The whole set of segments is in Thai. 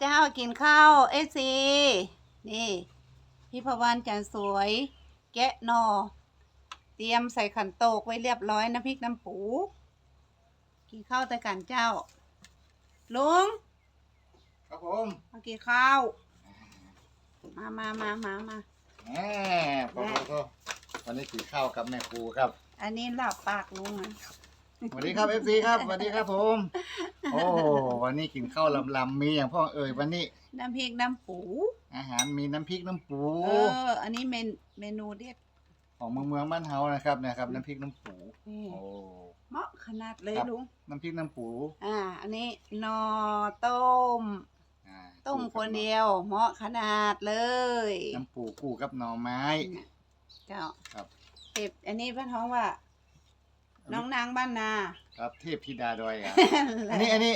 เจ้ากินข้าวเอซีนี่พี่พวันจันสวย แกะหนอ เตรียมใส่ขันโตกไว้เรียบร้อยน้ำพริกน้ำปู กินข้าวแต่กันเจ้า ลุงครับผมมากินข้าว มามามามามาแหมพอพอพอวันนี้กินข้าวกับแม่ครูครับ อันนี้หลับปากลุงอะ สวัสดีครับเอฟซีครับสวัสดีครับผม โอ้วันนี้กินข้าวลำลำๆมีอย่างพ่อเอ่ยวันนี้ น้ำพริกน้ำปู อาหารมีน้ำพริกน้ำปู เออ อันนี้เมนเมนูเด็ดของเมืองเมืองบ้านเฮานะครับนะครับน้ำพริกน้ำปูนี่โอ้เหมาะขนาดเลยครับลุง น้ำพริกน้ำปูอ่า อันนี้หนอต้ม อ่าต้มคนเดียว เหมาะขนาดเลย น้ำปูกู้กับหน่อไม้ เจ้าครับ เก็บอันนี้ป้าท้องว่า น้องนางบ้านนา ครับเทพธิดาดอยอะ อันนี้อันนี้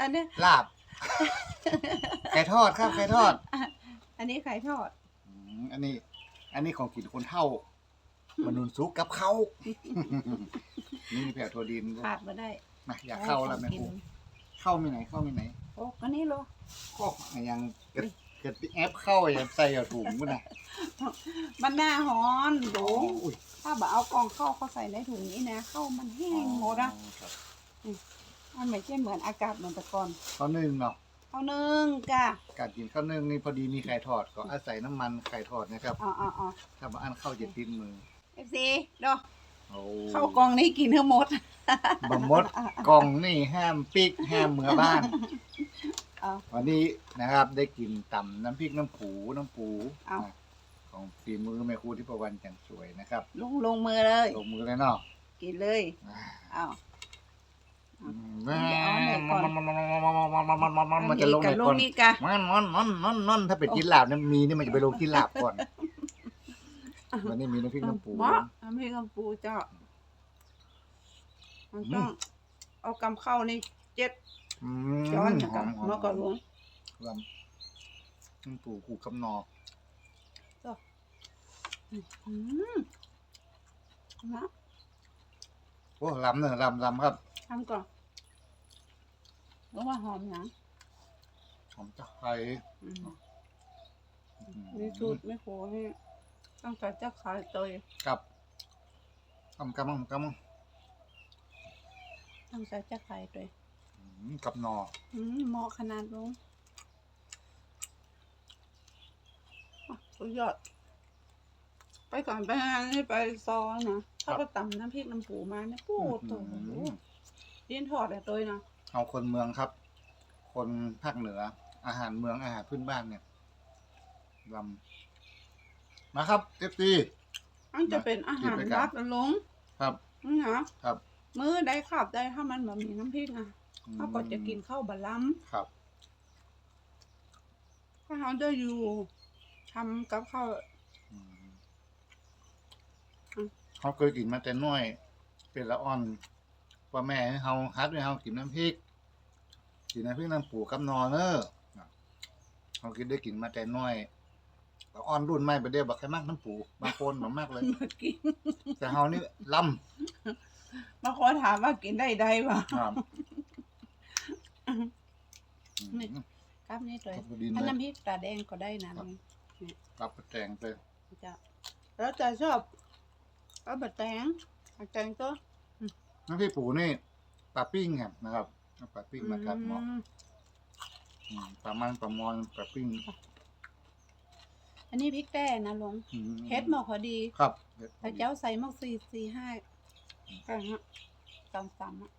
อันนี้ ลาบ ไก่ทอดครับไก่ทอดอันนี้ไข่ทอด อืมอันนี้ อันนี้ของกินคนเท่ามนุนซุกกับเขานี่มีแผ่วโทดินด้วยขาดมาได้มาอยากเข้าแล้วแม่กิครูเข้ามีไหนเข้ามีไหนโอ้อันนี้โลก็ยังเกิด เกิดแอปเข้าอย่าใส่เอาถุงมั้นะมันหน้าฮ้อนดูอุ้ยถ้าแบบเอากล่องเข้าเขาใส่ในถุงนี้นะเข้ามันแห้งหมดอะครับมันไม่ใช่เหมือนอากาศเหมือนแต่ก่อนข้าวนึ่งเนาะเอานึ่งจ้ะการกินข้าวนึ่งนี่พอดีมีไข่ทอดก็อาศัยน้ำมันไข่ทอดนะครับอ๋ออ๋ออ๋อถ้ามาอันเข้าจะติดมือเอฟซีดูโอ้เข้ากล่องนี้กินทั้งหมดบะมดกล่องนี่ห้ามปิกห้ามเหมือบ้าน วันนี้นะครับได้กินตำน้ำพริกน้ำผูน้ำปูเอของฝีมือแม่ครูที่ประวันจันทร์สวยนะครับลงลงมือเลย ลงมือเลยเนาะกินเลยอ่าเอา เอาไหนก่อน มันจะลงไหนก่อนมันมันมันมันมันถ้าเป็นจิ้นลาบเนี่ยมีนี่มันจะไปลงจิ้นลาบก่อนวันนี้มีน้ำพริกน้ำปู บ่น้ำพริกน้ำปูเจ้า มันต้อง เอากำเข้านี่เจ็ด อืมช้อนหนะอกับมหอมเมื่อก่อนหลวงลำน้ำปูกูกำนออืมนะโอ้ลำเนอะลำลำครับทำก่อนรู้ว่าหอมหยังหอมตะไคร้อืมอืมนี่สูตรไม่โคนี่ต้องใส่เจ้าขายเตยกับกำกำกำกำต้องใส่เจ้าขายเตยอื มกับนออืมเหมาะขนาดลุงอะสุดยอด ไปก่อนไปงานนี่ไปซอยนะถ้าก็ตำน้ำพริกน้ำปูมาเนี่ยปูโตอืมดินทอดอะตัวนะเอาคนเมืองครับ คนภาคเหนือ อาหารเมืองอาหารพื้นบ้านเนี่ยลำมาครับเอฟซีมันจะเป็นอาหารกินไปกันรัดนะลุงครับ นี่นะครับ มื้อได้ขับได้ถ้ามันแบบมีน้ำพริกอะ เขาก็จะกินข้าวบะล้ครับำถ้าเขาจะอยู่ทำกับข้าว อืมอืม เขาเคยกินมาแต่น้อย เป็นละอ่อนว่าแม่ให้เขาฮัดให้เขากินน้ำพริก กินน้ำพริกน้ำปูกับนอเนอะเขาคิดได้กินมาแต่น้อยละอ่อนรุ่นใหม่ไปเดียวบักใครมากน้ำปูบางคนบามากเลย มากินแต่เขานี่ล่บางคนถามว่ากินได้ใดวะำครับ นี่ ครับนี่ตัวครับพอดีเลยถ้าน้ำพริกตาแดงก็ได้นะลุงรับกระแตงไปจะแล้วจะชอบเอาบะแตงบะแตงตัวน้ำพริกปูนี่ปลาปิ้งครับนะครับเอาปลาปิ้งมาครับหมออืมอืมปลามันปลามอนปลาปิ้งอันนี้พริกแต้นะลุงอืมเฮ็ดหมอกพอดีครับเฮ็ดพพอระดี เจ้าใส่หมอกสี่สี่ห้ากันฮะสามสามอะ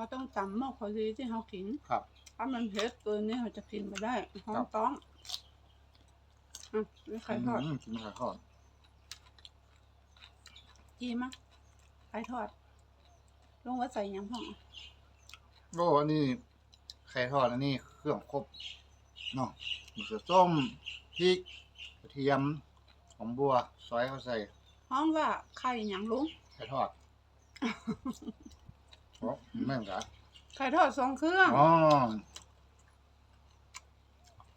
เขาต้องจำหมอกพอดีที่เขากินครับ ถ้ามันเผ็ดเกินนี่เขาจะกินไม่ได้เขาครับต้องอะนี่ไข่ทอดมกินไข่ทอดจีมะไข่ทอดลงว่าใส่หยังพ่องโอ้อันนี้ไข่ทอดอันนี้เครื่องครบเนาะมะเขือส้มพริกกระเทียมหอมบัวซอยเขาใส่ห้องว่าไข่หยังลุงไข่ทอดโอ้ แม่นกะไข่ทอดทรงเครื่องอ๋อ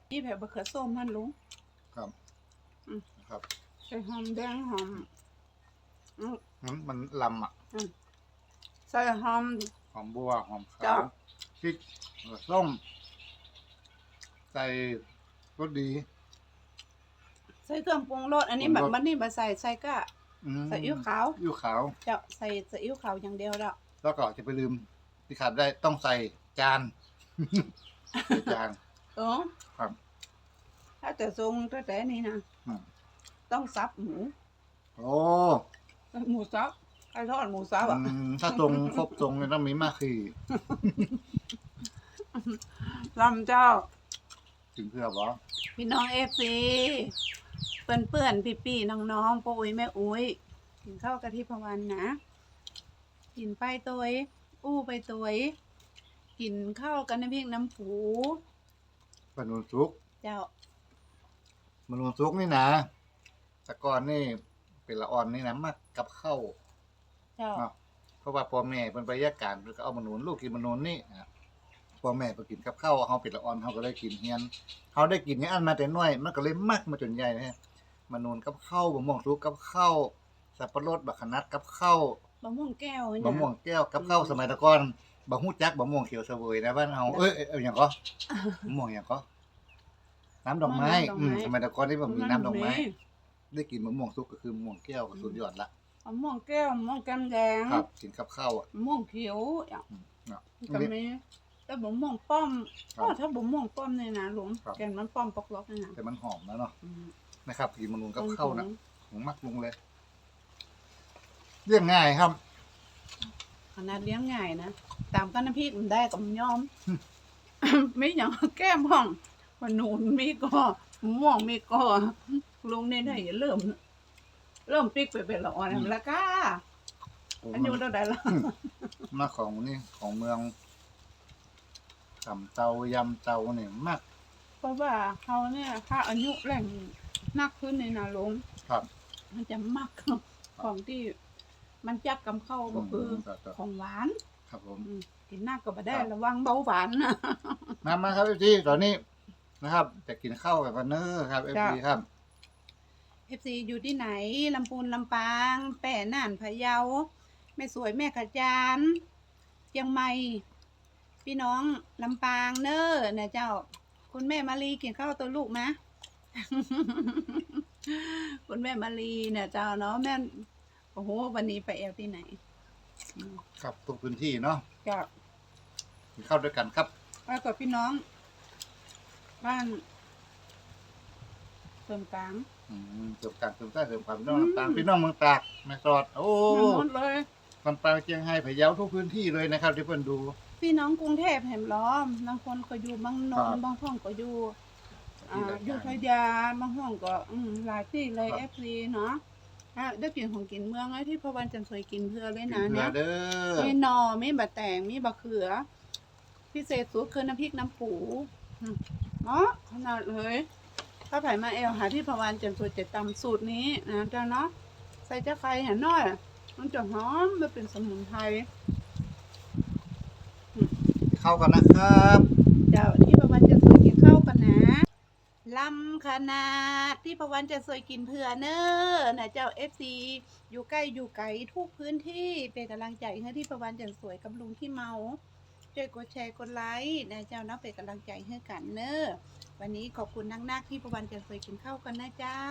นี่แผ่บะเขือส้มมันลุง ครับอืม ครับ ใส่หอมแดงหอมอืมมันมันลำอะ ใส่หอม หอมบัวหอมขาจ้ะ วพริกส้มใส่รสดี ใส่เครื่องปรุงรสอันนี้ปรุแบงบรส มันนี่มาใส่ใส่ก็อืมใส่อิ๊วขาว อิ๊วขาวเจ้าใส่ใส่อิ๊วขาวอย่างเดียวแล้วแล้วก็จะไปลืม ที่ขาดได้ต้องใส่จาน ใส่จาน เออครับถ้าจะทรงก็แต่นี้นะอืม ต้องซับหมูโอ้หมูซับไอ้ทอดหมูซับอะอืมถ้าตรงครบตรงเลยต้องมีมากคือลำเจ้า ถึงเพื่อบ่พี่น้องเอฟซีเปื่อนเปื่อนพี่พี่ๆน้องๆป้าอุ้ยแม่อุ้ยกินข้าวกะทิพะวันนะ กินไปตัวเอง อู้ไปตัวเองกินข้าวกันน้ำพริกน้ำผูมนุษย์ซุกเจ้ามนุษย์ซุกนี่นะแต่ก่อนนี่เป็นละอ่อนนี่นะมากกับข้าวเจ้าเนาะเพราะว่าพ่อแม่เป็นไปแยกการเพิ่นก็เอามนุษย์ลูกกินมนุษย์นี่นะพ่อแม่ไปกินกับข้าวเฮาเป็นละอ่อนเฮาก็ได้กินเฮียนเฮาได้กินเนี่ยอันมาแต่น้อย มันก็เลยมักมาจนใหญ่นะฮะมนุษย์กับข้าวบะม่วงสุกกับข้าวสับปะรดบักขนัดกับข้าว บะม่วงแก้วเนี่ยบะม่วงแก้วกับข้าวสมัยแตะก่อนบะฮู้จักบะม่วงเขียวเสวยนะบ้านเฮาเอ้ยเอ้ยเอาหยังก็บะม่วงหยังก็น้ำดอกไม้อืมสมัยแตะก่อนนี่บ่มีน้ำดอกไม้ได้กินมะม่วงสุกก็คือมะม่วงแก้วก็สุดยอดละมะม่วงแก้วมะม่วงแก้มแดงครับกินกับข้าวอะมะม่วงเขียวอย่างอืมเนาะก็มีแต่บะม่วงป้อมครับก็ถ้าบะม่วงป้อมเนี่ยนะหลวงครับแกนมันป้อมปอกล็อกเนี่ยนะแต่มันหอมแล้วเนาะอืมนะครับกินมะนุนกับตรงๆข้าวนะผมมักลงเลย เรื่องง่ายครับ ขนาดเลี้ยงง่ายนะ ตามกันน้ำพริกมันได้กับมันยอม ไม่อย่างแก้มห้องขนูนมีก็มะม่วงมีก็ลุงเนี่ยได้อย่าเริ่ม เริ่มปิกไปเป็นละอ่อนอืม แล้วก้าอันนี้มันเท่าไหร่ละมาของนี่ของเมืองตำเตายำเตาเนี่ยมาก เพราะว่าเขาเนี่ยถ้าอายุแรงนักขึ้นในนาลงครับ มันจะมักของที่ มันจักกำเข้าก็คือครับครับของหวาน ครับผม อืมกินหน้าก็บ่ได้ครับระวังเบาหวานนะ มามาครับเอฟซีตอนนี้นะครับจะกินข้าวกับกันเนอร์ครับเอฟซีครับ เอฟซีอยู่ที่ไหนลำพูนลำปาง แป่น่านพะเยาแม่สวยแม่ขจานเชียงใหม่ พี่น้องลำปางเนอร์เนี่ยเจ้า คุณแม่มารีกินข้าวตัวลูกนะ คุณแม่มารีเนี่ยเจ้าเนาะแม่ โอ้โห วันนี้ไปแอลที่ไหนอืมครับทุกพื้นที่เนาะก็กินข้าวด้วยกันครับไปกับพี่น้อง บ้านเติมกลางอืมเสริมการเสริมใต้เสริมความพี่น้องลำปางพี่น้องเมืองตากแม่สอด โอ้มาหมดเลยลำปางเชียงไฮ้พะเยาทุกพื้นที่เลยนะครับ ที่เพิ่นดู พี่น้องกรุงเทพแห่มล้อมบางคนก็อยู่บางนนครับท์บางห้องก็อยู่อ่าที่อยู่รายพการยาบางห้องก็อืมหลายที่เลยครับเอฟซีเนาะ อะได้กินของกินเมืองไอ้ที่พระวันจันทร์สวยกินเพื่อเลยกินะนเพื่อเนี่ยเด้อมีหนอมีบะแตงมีบะเขือ พิเศษสุดคือน้ำพริกน้ำปูอืมเนาะขนาดเลยถ้าไผ่มาเอลหาที่พระวันจันทร์สวยจะตำสูตรนี้นะเจ้าเนาะใส่จะไฟเห็นน้อย มันจะหอมมันเป็นสมุนไพรเข้ากันนะครับเจ้าที่ำขนาดที่พะวันจะสวยกินเผื่อเนอนะเจ้าเอฟซีอยู่ใกล้อยู่ไกลทุกพื้นที่เป็นกำลังใจให้ที่พะวันจะสวยกับลุงที่เมาช่วยกดแชร์กดไลค์นะเจ้าเนาะเป็นกำลังใจให้กันเนอวันนี้ขอบคุณนักๆที่พะวันจะสวยกินข้าวกันนะเจ้า